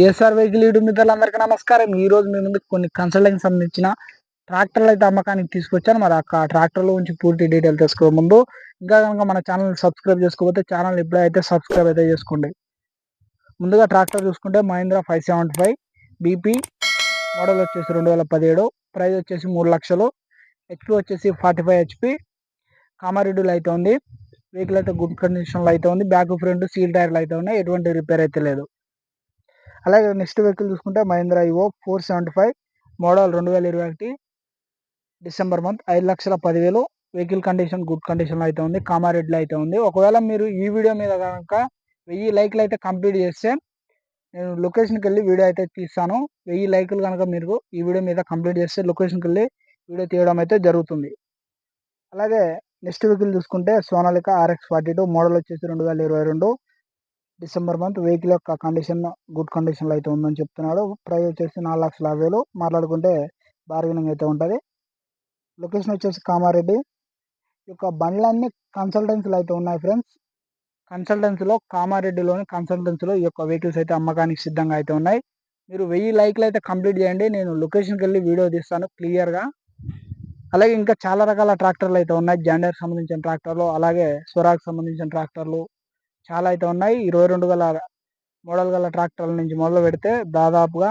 ASR vehicle YouTube మిత్రులందరికీ నమస్కారం. ఈ రోజు మీ ముందు కొన్ని కన్సల్టింగ్ సంబంధించిన ట్రాక్టర్లు అయితే అమ్మకానికి తీసుకొచ్చాను. మరి ఆ ట్రాక్టర్ల గురించి పూర్తి డీటెయిల్ తెలుసుకో ముందు. ఇంకా కనుక మన ఛానల్ సబ్స్క్రైబ్ చేసుకోకపోతే ఛానల్ ఎప్పుడైతే సబ్స్క్రైబ్ అయితే చేసుకోండి. ముందుగా ట్రాక్టర్ చూసుకుంటే Mahindra five seventy five BP model వచ్చేసి రెండు వేల పదిహేడు. ప్రైస్ వచ్చేసి మూడు లక్షలు. హెచ్పి వచ్చేసి ఫార్టీ ఫైవ్ హెచ్పి కామారెడ్డిలో అయితే ఉంది. వెహికల్ అయితే గుడ్ కండిషన్లో అయితే ఉంది. బ్యాక్ ఫ్రంట్ సీల్ టైర్లు అయితే ఉన్నాయి. ఎటువంటి రిపేర్ అయితే లేదు. అలాగే నెక్స్ట్ వెహికల్ చూసుకుంటే మహీంద్రా ఇవో ఫోర్ సెవెంటీ ఫైవ్ మోడల్ రెండు వేల ఇరవై ఒకటి డిసెంబర్ మంత్ ఐదు లక్షల పదివేలు. వెహికల్ కండిషన్ గుడ్ కండిషన్లో అయితే ఉంది. కామారెడ్డిలో అయితే ఉంది. ఒకవేళ మీరు ఈ వీడియో మీద కనుక వెయ్యి లైక్లు అయితే కంప్లీట్ చేస్తే నేను లొకేషన్కి వెళ్ళి వీడియో అయితే తీస్తాను. వెయ్యి లైకులు కనుక మీరు ఈ వీడియో మీద కంప్లీట్ చేస్తే లొకేషన్కి వెళ్ళి వీడియో తీయడం అయితే జరుగుతుంది. అలాగే నెక్స్ట్ వెహికల్ చూసుకుంటే Sonalika RX forty two model వచ్చేసి రెండు వేల ఇరవై రెండు. డిసెంబర్ మంత్ వెహికల్ యొక్క కండిషన్ గుడ్ కండిషన్లో అయితే ఉందని చెప్తున్నాడు. ప్రైస్ వచ్చేసి నాలుగు లక్షల యాభై వేలు. మాట్లాడుకుంటే బార్గెనింగ్ అయితే ఉంటుంది. లొకేషన్ వచ్చేసి కామారెడ్డి. ఈ యొక్క బండ్లన్నీ కన్సల్టెన్సీలు అయితే ఉన్నాయి ఫ్రెండ్స్ కన్సల్టెన్సీలో కామారెడ్డిలోని కన్సల్టెన్సీలో ఈ యొక్క వెహికల్స్ అయితే అమ్మకానికి సిద్ధంగా అయితే ఉన్నాయి. మీరు వెయ్యి లైక్లు అయితే కంప్లీట్ చేయండి. నేను లొకేషన్కి వెళ్ళి వీడియో తీస్తాను క్లియర్గా అలాగే ఇంకా చాలా రకాల ట్రాక్టర్లు అయితే ఉన్నాయి. జాండర్కి సంబంధించిన ట్రాక్టర్లు అలాగే స్వరాజ్కి సంబంధించిన ట్రాక్టర్లు చాలా అయితే ఉన్నాయి. ఇరవై రెండు గల మోడల్ గల ట్రాక్టర్ల నుంచి మొదలు పెడితే దాదాపుగా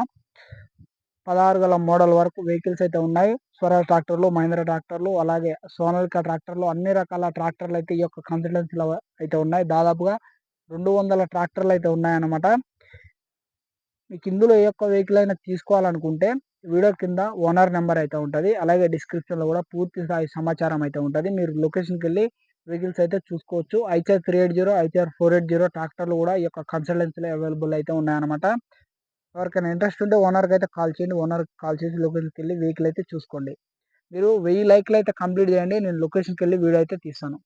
పదహారు గల మోడల్ వరకు వెహికల్స్ అయితే ఉన్నాయి. స్వరాజ్ ట్రాక్టర్లు మహేంద్ర ట్రాక్టర్లు అలాగే సోనాలికా ట్రాక్టర్లు అన్ని రకాల ట్రాక్టర్లు అయితే ఈ యొక్క కన్సల్టెన్సీలో అయితే ఉన్నాయి. దాదాపుగా రెండు వందల ట్రాక్టర్లు అయితే ఉన్నాయన్నమాట. మీకు ఇందులో ఏ యొక్క వెహికల్ అయినా తీసుకోవాలనుకుంటే వీడియో కింద ఓనర్ నెంబర్ అయితే ఉంటుంది. అలాగే డిస్క్రిప్షన్లో కూడా పూర్తి స్థాయి సమాచారం అయితే ఉంటుంది. మీరు లొకేషన్కి వెళ్ళి వెహికల్స్ అయితే చూసుకోవచ్చు. Eicher three eight zero Eicher four eight zero ట్రాక్టర్లు కూడా ఈ యొక్క కన్సల్టెన్సీలో అవైలబుల్ అయితే ఉన్నాయన్నమాట. ఎవరికైనా ఇంట్రెస్ట్ ఉంటే ఓనర్కి అయితే కాల్ చేయండి. ఓనర్కి కాల్ చేసి లొకేషన్కి వెళ్ళి వెహికల్ అయితే చూసుకోండి. మీరు వెయ్యి లైక్లు అయితే కంప్లీట్ చేయండి. నేను లొకేషన్కి వెళ్ళి వీడియో అయితే తీస్తాను.